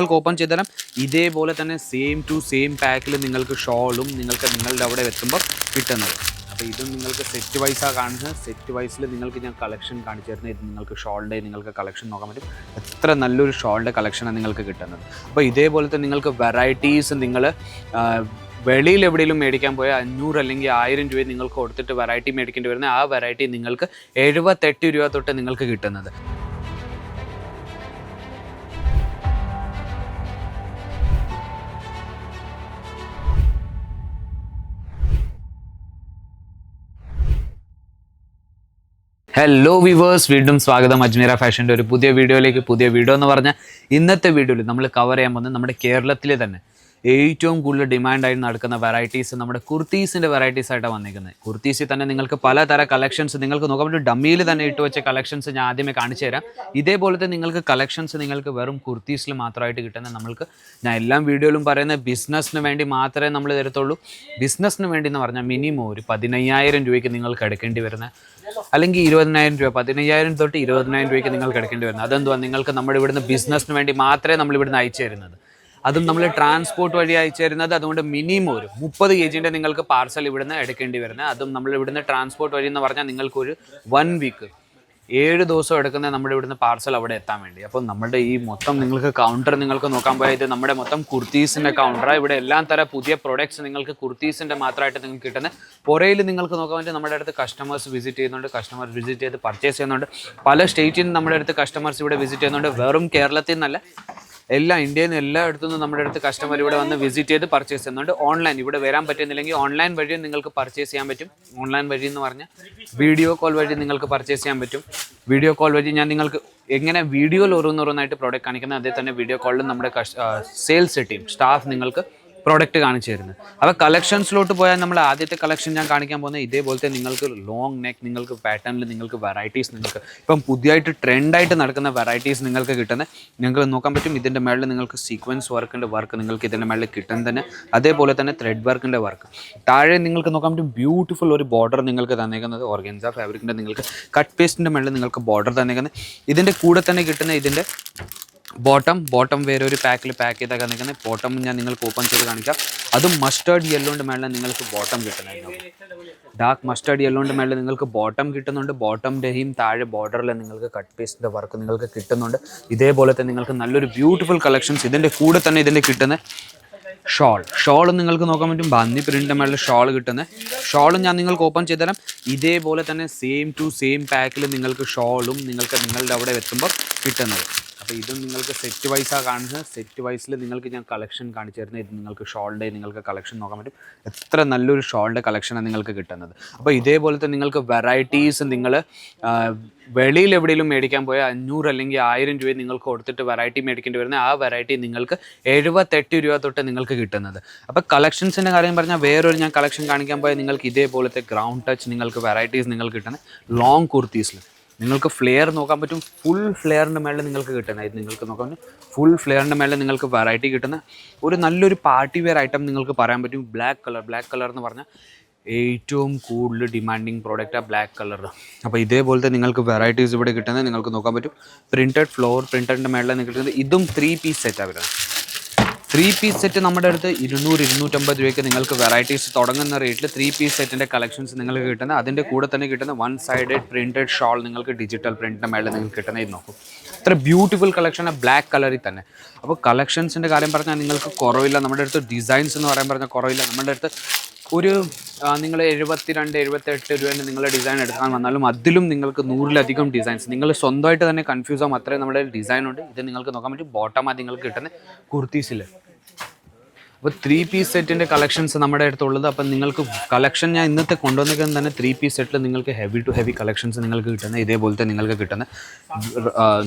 നിങ്ങൾക്ക് ഓപ്പൺ ചെയ്ത് തരാം. ഇതേപോലെ തന്നെ സെയിം ടു സെയിം പാക്കിൽ നിങ്ങൾക്ക് ഷോളും നിങ്ങൾക്ക് നിങ്ങളുടെ അവിടെ എത്തുമ്പോൾ കിട്ടുന്നത്. അപ്പോൾ ഇത് നിങ്ങൾക്ക് സെറ്റ് വൈസാണ് കാണുന്നത്. സെറ്റ് വൈസിൽ നിങ്ങൾക്ക് ഞാൻ കളക്ഷൻ കാണിച്ചു തരുന്നത്. ഇത് നിങ്ങൾക്ക് ഷോളിന്റെ നിങ്ങൾക്ക് കളക്ഷൻ നോക്കാൻ പറ്റും. എത്ര നല്ലൊരു ഷോളിന്റെ കളക്ഷനാണ് നിങ്ങൾക്ക് കിട്ടുന്നത്. അപ്പോൾ തന്നെ നിങ്ങൾക്ക് വെറൈറ്റീസ് നിങ്ങൾ വെളിയിൽ എവിടെയെങ്കിലും മേടിക്കാൻ പോയാൽ അഞ്ഞൂറ് അല്ലെങ്കിൽ ആയിരം രൂപ നിങ്ങൾക്ക് കൊടുത്തിട്ട് വെറൈറ്റി മേടിക്കേണ്ടി വരുന്ന ആ വെറൈറ്റി നിങ്ങൾക്ക് എഴുപത്തെട്ട് രൂപ തൊട്ട് നിങ്ങൾക്ക് കിട്ടുന്നത്. ഹലോ വിവേഴ്സ് വീണ്ടും സ്വാഗതം. അജ്മീര ഫാഷന്റെ ഒരു പുതിയ വീഡിയോയിലേക്ക് പുതിയ വീഡിയോ എന്ന് പറഞ്ഞാൽ ഇന്നത്തെ വീഡിയോയിൽ നമ്മൾ കവർ ചെയ്യാൻ പോകുന്നത് നമ്മുടെ കേരളത്തിലെ തന്നെ ഏറ്റവും കൂടുതൽ ഡിമാൻഡായി നടക്കുന്ന വെറൈറ്റീസ് നമ്മുടെ കുർത്തീസിന്റെ വെറൈറ്റീസ് ആയിട്ടാണ് വന്നിരിക്കുന്നത്. കുർത്തീസിൽ തന്നെ നിങ്ങൾക്ക് പലതര കളക്ഷൻസ് നിങ്ങൾക്ക് നോക്കാൻ പറ്റും ഡമ്മിയിൽ തന്നെ ഇട്ട് വെച്ച കളക്ഷൻസ് ഞാൻ ആദ്യമേ കാണിച്ചു തരാം. ഇതേപോലത്തെ നിങ്ങൾക്ക് കളക്ഷൻസ് നിങ്ങൾക്ക് വെറും കുർത്തീസിൽ മാത്രമായിട്ട് കിട്ടുന്ന നമ്മൾക്ക് ഞാൻ എല്ലാ വീഡിയോയിലും പറയുന്നത് ബിസിനസ്സിന് വേണ്ടി മാത്രമേ നമ്മൾ തരത്തുള്ളൂ. ബിസിനസ്സിന് വേണ്ടി എന്ന് പറഞ്ഞാൽ മിനിമം ഒരു പതിനയ്യായിരം രൂപയ്ക്ക് നിങ്ങൾക്ക് എടുക്കേണ്ടി വരുന്ന അല്ലെങ്കിൽ ഇരുപതിനായിരം രൂപ പതിനയ്യായിരം തൊട്ട് ഇരുപതിനായിരം രൂപയ്ക്ക് നിങ്ങൾക്ക് എടുക്കേണ്ടി വരുന്നത് അതെന്തുവാ? നിങ്ങൾക്ക് നമ്മുടെ ഇവിടുന്ന് ബിസിനസ്സിന് വേണ്ടി മാത്രമേ നമ്മൾ ഇവിടുന്ന് അയച്ചു തരുന്നത്. അതും നമ്മൾ ട്രാൻസ്പോർട്ട് വഴി അയച്ചു തരുന്നത് അതുകൊണ്ട് മിനിമം ഒരു മുപ്പത് കെ ജിന്റെ നിങ്ങൾക്ക് പാർസൽ ഇവിടുന്ന് എടുക്കേണ്ടി വരുന്നത്. അതും നമ്മൾ ഇവിടുന്ന് ട്രാൻസ്പോർട്ട് വഴി എന്ന് പറഞ്ഞാൽ നിങ്ങൾക്കൊരു വൺ വീക്ക് ഏഴ് ദിവസം എടുക്കുന്ന നമ്മുടെ ഇവിടുന്ന് പാർസൽ അവിടെ എത്താൻ വേണ്ടി. അപ്പോൾ നമ്മുടെ ഈ മൊത്തം നിങ്ങൾക്ക് കൗണ്ടർ നിങ്ങൾക്ക് നോക്കാൻ പോയാൽ ഇത് നമ്മുടെ മൊത്തം കുർത്തീസിന്റെ കൗണ്ടറാണ് ഇവിടെ എല്ലാം തരം പുതിയ പ്രൊഡക്ട്സ് നിങ്ങൾക്ക് കുർത്തീസിന്റെ മാത്രമായിട്ട് നിങ്ങൾക്ക് കിട്ടുന്നത്. പുറയിൽ നിങ്ങൾക്ക് നോക്കാൻ വേണ്ടി നമ്മുടെ അടുത്ത് കസ്റ്റമേഴ്സ് വിസിറ്റ് ചെയ്യുന്നുണ്ട്. കസ്റ്റമർ വിസിറ്റ് ചെയ്ത് പർച്ചേസ് ചെയ്യുന്നുണ്ട്. പല സ്റ്റേറ്റിൽ നിന്ന് നമ്മുടെ അടുത്ത് കസ്റ്റമേഴ്സ് ഇവിടെ വിസിറ്റ് ചെയ്യുന്നുണ്ട്. വെറും കേരളത്തിൽ നിന്നല്ല എല്ലാ ഇന്ത്യയിൽ നിന്ന് എല്ലായിടത്തു നിന്നും നമ്മുടെ അടുത്ത് കസ്റ്റമർ ഇവിടെ വന്ന് വിസിറ്റ് ചെയ്ത് പർച്ചേസ് ചെയ്യുന്നുണ്ട്. ഓൺലൈൻ ഇവിടെ വരാൻ പറ്റുന്നില്ലെങ്കിൽ ഓൺലൈൻ വഴിയും നിങ്ങൾക്ക് പർച്ചേസ് ചെയ്യാൻ പറ്റും. ഓൺലൈൻ വഴി എന്ന് പറഞ്ഞാൽ വീഡിയോ കോൾ വഴി നിങ്ങൾക്ക് പർച്ചേസ് ചെയ്യാൻ പറ്റും. വീഡിയോ കോൾ വഴി ഞാൻ നിങ്ങൾക്ക് എങ്ങനെ വീഡിയോയിൽ ഓരോന്നോരോന്നായിട്ട് പ്രോഡക്റ്റ് കാണിക്കുന്നത് അതേ തന്നെ വീഡിയോ കോളിൽ നമ്മുടെ സെയിൽസ് ടീം സ്റ്റാഫ് നിങ്ങൾക്ക് പ്രോഡക്റ്റ് കാണിച്ചു തരുന്നത്. അപ്പോൾ കളക്ഷൻസിലോട്ട് പോയാൽ നമ്മൾ ആദ്യത്തെ കളക്ഷൻ ഞാൻ കാണിക്കാൻ പോകുന്നത് ഇതേപോലത്തെ നിങ്ങൾക്ക് ലോങ് നെക്ക് നിങ്ങൾക്ക് പാറ്റേണിൽ നിങ്ങൾക്ക് വെറൈറ്റീസ് നിങ്ങൾക്ക് ഇപ്പം പുതിയതായിട്ട് ട്രെൻഡായിട്ട് നടക്കുന്ന വെറൈറ്റീസ് നിങ്ങൾക്ക് കിട്ടുന്നത് നിങ്ങൾക്ക് നോക്കാൻ പറ്റും ഇതിന്റെ മേളിൽ നിങ്ങൾക്ക് സീക്വൻസ് വർക്കിന്റെ വർക്ക് നിങ്ങൾക്ക് ഇതിന്റെ മേളിൽ കിട്ടുന്ന തന്നെ അതേപോലെ തന്നെ ത്രെഡ് വർക്കിന്റെ വർക്ക് താഴെ നിങ്ങൾക്ക് നോക്കാൻ പറ്റും ബ്യൂട്ടിഫുൾ ഒരു ബോർഡർ നിങ്ങൾക്ക് തന്നേക്കുന്നത് ഓർഗൻസ ഫാബ്രിക്കിന്റെ നിങ്ങൾക്ക് കട്ട് പേസ്റ്റിന്റെ മേളിൽ നിങ്ങൾക്ക് ബോർഡർ തന്നേക്കുന്നത്. ഇതിന്റെ കൂടെ തന്നെ കിട്ടുന്ന ഇതിന്റെ ബോട്ടം ബോട്ടം വേറെ ഒരു പാക്കിൽ പാക്ക് ചെയ്തൊക്കെ നിൽക്കുന്നത് ബോട്ടം ഞാൻ നിങ്ങൾക്ക് ഓപ്പൺ ചെയ്ത് കാണിക്കാം. അതും മസ്റ്റേർഡ് യെല്ലോണ്ട് മേളിൽ നിങ്ങൾക്ക് ബോട്ടം കിട്ടുന്നുണ്ടാവും ഡാർക്ക് മസ്റ്റേർഡ് യെല്ലോണ്ട് മേളിൽ നിങ്ങൾക്ക് ബോട്ടം കിട്ടുന്നുണ്ട്. ബോട്ടംന്റെയും താഴെ ബോർഡറിൽ നിങ്ങൾക്ക് കട്ട് പീസിന്റെ വർക്ക് നിങ്ങൾക്ക് കിട്ടുന്നുണ്ട്. ഇതേപോലെ തന്നെ നിങ്ങൾക്ക് നല്ലൊരു ബ്യൂട്ടിഫുൾ കളക്ഷൻസ് ഇതിന്റെ കൂടെ തന്നെ ഇതിന്റെ കിട്ടുന്ന ഷോൾ ഷോൾ നിങ്ങൾക്ക് നോക്കാൻ പറ്റും. ബന്നി പ്രിന്റിന്റെ മേളിൽ ഷോൾ കിട്ടുന്നത് ഷോളും ഞാൻ നിങ്ങൾക്ക് ഓപ്പൺ ചെയ്ത് തരാം ഇതേപോലെ തന്നെ സെയിം ടു സെയിം പാക്കിൽ നിങ്ങൾക്ക് ഷോളും നിങ്ങൾക്ക് നിങ്ങളുടെ അവിടെ എത്തുമ്പോൾ കിട്ടുന്നത്. അപ്പോൾ ഇതും നിങ്ങൾക്ക് സെറ്റ് വൈസാണ് കാണുന്നത്. സെറ്റ് വൈസിൽ നിങ്ങൾക്ക് ഞാൻ കളക്ഷൻ കാണിച്ചു തരുന്നത്. ഇത് നിങ്ങൾക്ക് ഷോളിന്റെ നിങ്ങൾക്ക് കളക്ഷൻ നോക്കാൻ പറ്റും. എത്ര നല്ലൊരു ഷോളിന്റെ കളക്ഷനാണ് നിങ്ങൾക്ക് കിട്ടുന്നത്. അപ്പോൾ ഇതേപോലത്തെ നിങ്ങൾക്ക് വെറൈറ്റീസ് നിങ്ങൾ വെളിയിൽ എവിടെയെങ്കിലും മേടിക്കാൻ പോയാൽ അഞ്ഞൂറ് അല്ലെങ്കിൽ ആയിരം രൂപ നിങ്ങൾക്ക് കൊടുത്തിട്ട് വെറൈറ്റി മേടിക്കേണ്ടി വരുന്ന ആ വെറൈറ്റി നിങ്ങൾക്ക് എഴുപത്തെട്ട് രൂപ തൊട്ട് നിങ്ങൾക്ക് കിട്ടുന്നത്. അപ്പോൾ കളക്ഷൻസിന്റെ കാര്യം പറഞ്ഞാൽ വേറൊരു ഞാൻ കളക്ഷൻ കാണിക്കാൻ പോയാൽ നിങ്ങൾക്ക് ഇതേപോലത്തെ ഗ്രൗണ്ട് ടച്ച് നിങ്ങൾക്ക് വെറൈറ്റീസ് നിങ്ങൾക്ക് കിട്ടുന്നത് ലോങ് കുർത്തീസിൽ നിങ്ങൾക്ക് ഫ്ലെയർ നോക്കാൻ പറ്റും. ഫുൾ ഫ്ലെയറിന്റെ മേളിൽ നിങ്ങൾക്ക് കിട്ടുന്ന ഇത് നിങ്ങൾക്ക് നോക്കാൻ പറ്റും. ഫുൾ ഫ്ലെയറിന്റെ മേളിൽ നിങ്ങൾക്ക് വെറൈറ്റി കിട്ടുന്ന ഒരു നല്ലൊരു പാർട്ടി വെയർ ഐറ്റം നിങ്ങൾക്ക് പറയാൻ പറ്റും. ബ്ലാക്ക് കളർ ബ്ലാക്ക് കളർ എന്ന് പറഞ്ഞാൽ ഏറ്റവും കൂടുതൽ ഡിമാൻഡിങ് പ്രോഡക്റ്റാണ് ബ്ലാക്ക് കളർ അപ്പോൾ ഇതേപോലത്തെ നിങ്ങൾക്ക് വെറൈറ്റീസ് ഇവിടെ കിട്ടുന്നത് നിങ്ങൾക്ക് നോക്കാൻ പറ്റും. പ്രിന്റഡ് ഫ്ലോർ പ്രിന്റഡിന്റെ മേളിൽ നിങ്ങൾക്ക് ഇതും ത്രീ പീസ് സെറ്റാണ് വരുന്നത്. ത്രീ പീസ് സെറ്റ് നമ്മുടെ അടുത്ത് ഇരുന്നൂറ് ഇരുന്നൂറ്റമ്പത് രൂപയ്ക്ക് നിങ്ങൾക്ക് വെറൈറ്റീസ് തുടങ്ങുന്ന റേറ്റിൽ ത്രീ പീസ് സെറ്റിന്റെ കളക്ഷൻസ് നിങ്ങൾക്ക് കിട്ടുന്ന അതിന്റെ കൂടെ തന്നെ കിട്ടുന്ന വൺ സൈഡഡ് പ്രിന്റഡ് ഷോൾ നിങ്ങൾക്ക് ഡിജിറ്റൽ പ്രിന്റിന്റെ മേളിൽ നിങ്ങൾക്ക് കിട്ടുന്ന ഇത് നോക്കും. ഇത്ര ബ്യൂട്ടിഫുൾ കളക്ഷൻ ബ്ലാക്ക് കളറിൽ തന്നെ. അപ്പോൾ കളക്ഷൻസിന്റെ കാര്യം പറഞ്ഞാൽ നിങ്ങൾക്ക് കുറവില്ല. നമ്മുടെ അടുത്ത് ഡിസൈൻസ് എന്ന് പറയാൻ പറഞ്ഞാൽ കുറവില്ല. നമ്മുടെ അടുത്ത് ഒരു നിങ്ങൾ എഴുപത്തിരണ്ട് എഴുപത്തെട്ട് രൂപേന്റെ നിങ്ങളുടെ ഡിസൈൻ എടുക്കാൻ വന്നാലും അതിലും നിങ്ങൾക്ക് നൂറിലധികം ഡിസൈൻസ് നിങ്ങൾ സ്വന്തമായിട്ട് തന്നെ കൺഫ്യൂസ് ആകും അത്രയും നമ്മുടെ ഡിസൈൻ ഉണ്ട്. ഇത് നിങ്ങൾക്ക് നോക്കാൻ പറ്റും. ബോട്ടം അത് നിങ്ങൾക്ക് കിട്ടുന്ന കുർത്തീസിൽ അപ്പോൾ ത്രീ പീസ് സെറ്റിന്റെ കളക്ഷൻസ് നമ്മുടെ അടുത്തുള്ളത്. അപ്പം നിങ്ങൾക്ക് കളക്ഷൻ ഞാൻ ഇന്നത്തെ കൊണ്ടുവന്നിരിക്കുന്നത് തന്നെ ത്രീ പീസ് സെറ്റിൽ നിങ്ങൾക്ക് ഹെവി ടു ഹെവി കളക്ഷൻസ് നിങ്ങൾക്ക് കിട്ടുന്ന ഇതേപോലത്തെ നിങ്ങൾക്ക് കിട്ടുന്ന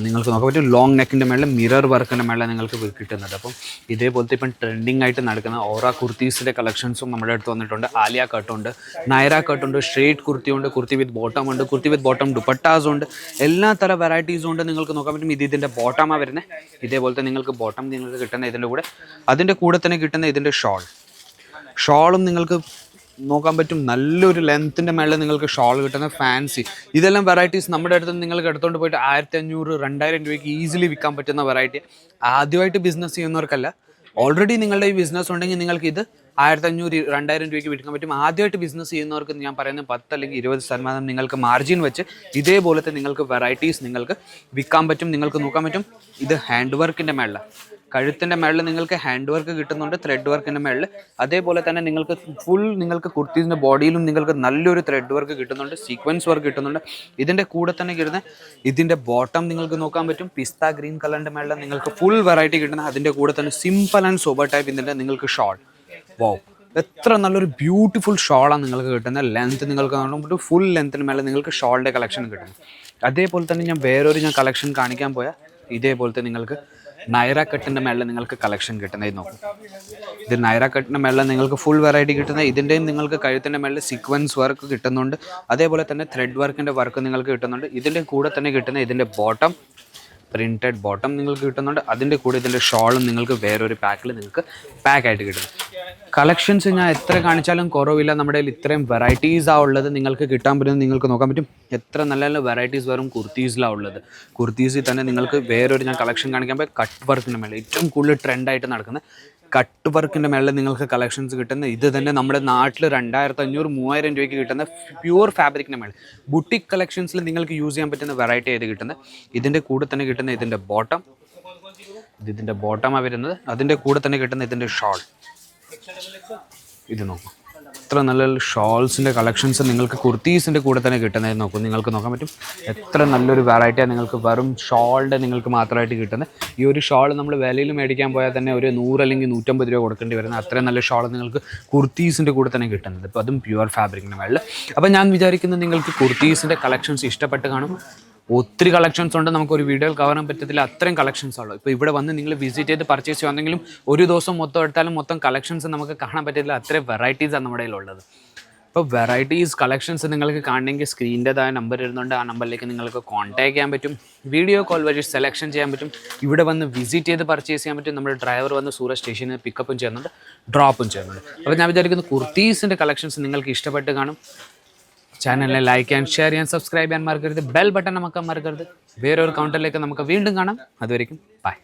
നിങ്ങൾക്ക് നോക്കാൻ പറ്റും ലോങ് നെക്കിന്റെ മേളിൽ മിറർ വർക്കിന്റെ മേളിൽ നിങ്ങൾക്ക് കിട്ടുന്നത്. അപ്പം ഇതേപോലത്തെ ഇപ്പം ട്രെൻഡിങ് ആയിട്ട് നടക്കുന്ന ഓറ കുർത്തീസിന്റെ കളക്ഷൻസും നമ്മുടെ അടുത്ത് വന്നിട്ടുണ്ട്. ആലിയ കട്ടുണ്ട് നയറ കട്ടുണ്ട് സ്ട്രേറ്റ് കുർത്തി ഉണ്ട് കുർത്തി വിത്ത് ബോട്ടം ഉണ്ട് കുർത്തി വിത്ത് ബോട്ടം ദുപ്പട്ടാസ് ഉണ്ട്. എല്ലാ തരം വെറൈറ്റീസും ഉണ്ട്. നിങ്ങൾക്ക് നോക്കാൻ പറ്റും ഇത് ഇതിന്റെ ബോട്ടമാണ് വരുന്നത്. ഇതേപോലത്തെ നിങ്ങൾക്ക് ബോട്ടം നിങ്ങൾക്ക് കിട്ടുന്ന ഇതിന്റെ കൂടെ. അതിന്റെ കൂടെ തന്നെ കിട്ടുന്ന ഇതിന്റെ ഷോൾ. ഷോളും നിങ്ങൾക്ക് നോക്കാൻ പറ്റും. നല്ലൊരു ലെങ്ത്തിന്റെ മേളിൽ നിങ്ങൾക്ക് ഷോൾ കിട്ടുന്ന ഫാൻസി ഇതെല്ലാം വെറൈറ്റീസ് നമ്മുടെ അടുത്ത് നിങ്ങൾക്ക് എടുത്തുകൊണ്ട് പോയിട്ട് ആയിരത്തി അഞ്ഞൂറ് രണ്ടായിരം രൂപയ്ക്ക് ഈസിലി വിൽക്കാൻ പറ്റുന്ന വെറൈറ്റി ആദ്യമായിട്ട് ബിസിനസ് ചെയ്യുന്നവർക്കല്ല. ഓൾറെഡി നിങ്ങളുടെ ഈ ബിസിനസ് ഉണ്ടെങ്കിൽ നിങ്ങൾക്ക് ഇത് ആയിരത്തി അഞ്ഞൂറ് രണ്ടായിരം രൂപയ്ക്ക് വിൽക്കാൻ പറ്റും. ആദ്യമായിട്ട് ബിസിനസ് ചെയ്യുന്നവർക്ക് ഞാൻ പറയുന്നത് പത്ത് അല്ലെങ്കിൽ ഇരുപത് ശതമാനം നിങ്ങൾക്ക് മാർജിൻ വെച്ച് ഇതേപോലത്തെ നിങ്ങൾക്ക് വെറൈറ്റീസ് നിങ്ങൾക്ക് വിൽക്കാൻ പറ്റും നിങ്ങൾക്ക് നോക്കാൻ പറ്റും. ഇത് ഹാൻഡ് വർക്കിന്റെ മേളിൽ കഴുത്തിന്റെ മേളിൽ നിങ്ങൾക്ക് ഹാൻഡ് വർക്ക് കിട്ടുന്നുണ്ട് ത്രെഡ് വർക്കിന്റെ മേളിൽ അതേപോലെ തന്നെ നിങ്ങൾക്ക് ഫുൾ നിങ്ങൾക്ക് കുർത്തീസിന്റെ ബോഡിയിലും നിങ്ങൾക്ക് നല്ലൊരു ത്രെഡ് വർക്ക് കിട്ടുന്നുണ്ട് സീക്വൻസ് വർക്ക് കിട്ടുന്നുണ്ട്. ഇതിന്റെ കൂടെ തന്നെ കിട്ടുന്ന ഇതിന്റെ ബോട്ടം നിങ്ങൾക്ക് നോക്കാൻ പറ്റും. പിസ്ത ഗ്രീൻ കളറിന്റെ മേളിൽ നിങ്ങൾക്ക് ഫുൾ വെറൈറ്റി കിട്ടുന്ന അതിന്റെ കൂടെ തന്നെ സിമ്പിൾ ആൻഡ് സോബർ ടൈപ്പ് ഇതിന്റെ നിങ്ങൾക്ക് ഷോൾ വോ എത്ര നല്ലൊരു ബ്യൂട്ടിഫുൾ ഷോളാണ് നിങ്ങൾക്ക് കിട്ടുന്നത് ലെങ്ത് നിങ്ങൾക്ക് കാണുമ്പോൾ ഫുൾ ലെങ്ത്തിന് മേലെ നിങ്ങൾക്ക് ഷോളിന്റെ കളക്ഷൻ കിട്ടും. അതേപോലെ തന്നെ ഞാൻ വേറൊരു ഞാൻ കളക്ഷൻ കാണിക്കാൻ പോയാൽ ഇതേപോലത്തെ നിങ്ങൾക്ക് നൈറ കട്ടിന്റെ മേളിൽ നിങ്ങൾക്ക് കളക്ഷൻ കിട്ടുന്നത് നോക്കും. ഇത് നൈറ കട്ടിന്റെ മേളിൽ നിങ്ങൾക്ക് ഫുൾ വെറൈറ്റി കിട്ടുന്നത് ഇതിന്റെയും നിങ്ങൾക്ക് കഴുത്തിന്റെ മേളിൽ സീക്വൻസ് വർക്ക് കിട്ടുന്നുണ്ട്. അതേപോലെ തന്നെ ത്രെഡ് വർക്കിന്റെ വർക്ക് നിങ്ങൾക്ക് കിട്ടുന്നുണ്ട്. ഇതിന്റെ കൂടെ തന്നെ കിട്ടുന്ന ഇതിന്റെ ബോട്ടം പ്രിന്റഡ് ബോട്ടം നിങ്ങൾക്ക് കിട്ടുന്നുണ്ട്. അതിന്റെ കൂടെ ഇതിന്റെ ഷോളും നിങ്ങൾക്ക് വേറൊരു പാക്കിൽ നിങ്ങൾക്ക് പാക്കായിട്ട് കിട്ടുന്നു. കളക്ഷൻസ് ഞാൻ എത്ര കാണിച്ചാലും കുറവില്ല. നമ്മുടെ കയ്യിൽ ഇത്രയും വെറൈറ്റീസ് ആ ഉള്ളത് നിങ്ങൾക്ക് കിട്ടാൻ പറ്റുന്നത് നിങ്ങൾക്ക് നോക്കാൻ പറ്റും. എത്ര നല്ല നല്ല വെറൈറ്റീസ് വെറും കുർത്തീസിലാണ് ഉള്ളത്. കുർത്തീസിൽ തന്നെ നിങ്ങൾക്ക് വേറൊരു ഞാൻ കളക്ഷൻ കാണിക്കാൻ പോയി കട്ട് വർക്കിന്റെ മേലെ ഏറ്റവും കൂടുതൽ ട്രെൻഡായിട്ട് നടക്കുന്ന കട്ട് വർക്കിന്റെ മേളിൽ നിങ്ങൾക്ക് കളക്ഷൻസ് കിട്ടുന്ന ഇത് തന്നെ നമ്മുടെ നാട്ടിൽ രണ്ടായിരത്തി അഞ്ഞൂറ് മൂവായിരം രൂപയ്ക്ക് കിട്ടുന്ന പ്യൂർ ഫാബ്രിക്കിന്റെ മേളിൽ. ബുട്ടിക് കളക്ഷൻസിൽ നിങ്ങൾക്ക് യൂസ് ചെയ്യാൻ പറ്റുന്ന വെറൈറ്റി ആയത് കിട്ടുന്നത് ഇതിന്റെ കൂടെ തന്നെ കിട്ടുന്ന ഇതിന്റെ ബോട്ടം ഇത് ഇതിന്റെ ബോട്ടമാണ് വരുന്നത്. അതിന്റെ കൂടെ തന്നെ കിട്ടുന്ന ഇതിന്റെ ഷോൾ ഇത് നോക്കാം. എത്ര നല്ല ഷോൾസിന്റെ കളക്ഷൻസ് നിങ്ങൾക്ക് കുർത്തീസിന്റെ കൂടെ തന്നെ കിട്ടുന്നത് നോക്കും. നിങ്ങൾക്ക് നോക്കാൻ പറ്റും. എത്ര നല്ലൊരു വെറൈറ്റിയാണ് നിങ്ങൾക്ക് വെറും ഷോളിന്റെ നിങ്ങൾക്ക് മാത്രമായിട്ട് കിട്ടുന്നത്. ഈ ഒരു ഷോൾ നമ്മൾ വിലയിൽ മേടിക്കാൻ പോയാൽ തന്നെ ഒരു നൂറ് അല്ലെങ്കിൽ നൂറ്റമ്പത് രൂപ കൊടുക്കേണ്ടി വരുന്നത് അത്രയും നല്ല ഷോൾ നിങ്ങൾക്ക് കുർത്തീസിന്റെ കൂടെ തന്നെ കിട്ടുന്നത്. അപ്പോൾ അതും പ്യുവർ ഫാബ്രിക്കിന്റെ മേളിൽ അപ്പോൾ ഞാൻ വിചാരിക്കുന്നത് നിങ്ങൾക്ക് കുർത്തീസിന്റെ കളക്ഷൻസ് ഇഷ്ടപ്പെട്ട് കാണും. ഒത്തിരി കളക്ഷൻസ് ഉണ്ട്. നമുക്ക് ഒരു വീഡിയോയിൽ കവർ ചെയ്യാൻ പറ്റത്തില്ല. അത്രയും കളക്ഷൻസ് ഉള്ളൂ. ഇപ്പോൾ ഇവിടെ വന്ന് നിങ്ങൾ വിസിറ്റ് ചെയ്ത് പർച്ചേസ് ചെയ്യുവാണെങ്കിലും ഒരു ദിവസം മൊത്തം എടുത്താലും മൊത്തം കളക്ഷൻസ് നമുക്ക് കാണാൻ പറ്റത്തില്ല. അത്രയും വെറൈറ്റീസാണ് നമ്മുടെ കയ്യിലുള്ളത്. ഇപ്പോൾ വെറൈറ്റീസ് കളക്ഷൻസ് നിങ്ങൾക്ക് കാണണമെങ്കിൽ സ്ക്രീനിന്റെതായ നമ്പർ ഇരുന്നുണ്ട് ആ നമ്പറിലേക്ക് നിങ്ങൾക്ക് കോൺടാക്ട് ചെയ്യാൻ പറ്റും. വീഡിയോ കോൾ വഴി സെലക്ഷൻ ചെയ്യാൻ പറ്റും. ഇവിടെ വന്ന് വിസിറ്റ് ചെയ്ത് പർച്ചേസ് ചെയ്യാൻ പറ്റും. നമ്മുടെ ഡ്രൈവർ വന്ന് സൂറത്ത് സ്റ്റേഷനിൽ പിക്കപ്പും ചെയ്യുന്നുണ്ട്. ഡ്രോപ്പും ചെയ്യുന്നുണ്ട്. അപ്പോൾ ഞാൻ വിചാരിക്കുന്നു കുർത്തീസിന്റെ കളക്ഷൻസ് നിങ്ങൾക്ക് ഇഷ്ടപ്പെട്ട് കാണും. ചാനലിനെ ലൈക്ക് ചെയ്യാൻ ഷെയർ ചെയ്യാൻ സബ്സ്ക്രൈബ് ചെയ്യാൻ മറക്കരുത്. ബെൽ ബട്ടൺ നമുക്ക് മറക്കരുത്. വേറൊരു കൗണ്ടറിലേക്ക് നമുക്ക് വീണ്ടും കാണാം. അതുവരെയും ബൈ